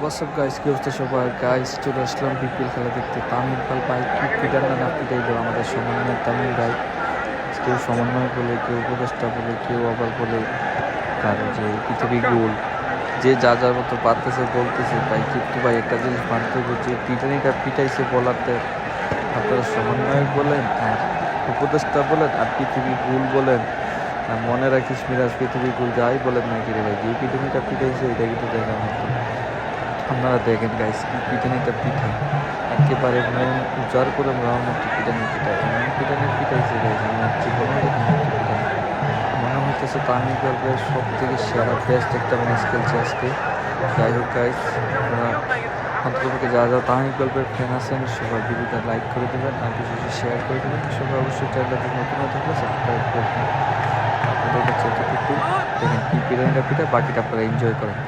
WhatsApp guys কি অবস্থা সবার? গাইস চলে আসলাম বিপিএল খেলা দেখতে। তামিল পাল ভাই, কি পিটার না না পিটাই দেবো আমাদের সমন্বয় তামিল ভাই? কেউ সমন্বয় বলে, কেউ উপদেষ্টা বলে, কেউ আবার বলে কারও যে পৃথিবী গোল। যে যা যার মতো পারতেছে, বলতেছে। তাই কিন্তু ভাই, একটা জিনিস মানতে হবে যে পিটানিটা পিটাইছে বলাতে আপনারা সমন্বয়ক বলেন আর উপদেষ্টা বলেন আর পৃথিবী গুল বলেন। মনে রাখিস মিরাজ, পৃথিবী গুল যাই বলেন না কি রে ভাই? যে পিটানিটা পিটাইছে, এটা কিন্তু দেখার মতো। আপনারা দেখেন গাইস কি পিটানিটা পিঠায় একেবারে উজাড় করে মরার মতো পিটানি পিঠায় এমন পিটানি পিটাইছে গাইস আমার জীবনে মনে হইতেছে তামিল গল্পের সব থেকে সেরা বেস্ট একটা ম্যাচ খেলছে আজকে। যাই হোক গাইস আপনারা অন্ততপক্ষে যা যারা তামিল গল্পের ফ্যান আছেন, সবাই ভিডিওটা লাইক করে দেবেন, আর বেশি বেশি শেয়ার করে দেবেন। সবাই অবশ্যই চ্যানেলটা নতুন হয়ে থাকলে সাবস্ক্রাইব করে দেবেন। আপনাদের কাছে এতটুকু দেখেন কি পিটানিটা পিঠা, বাকিটা আপনারা এনজয় করেন।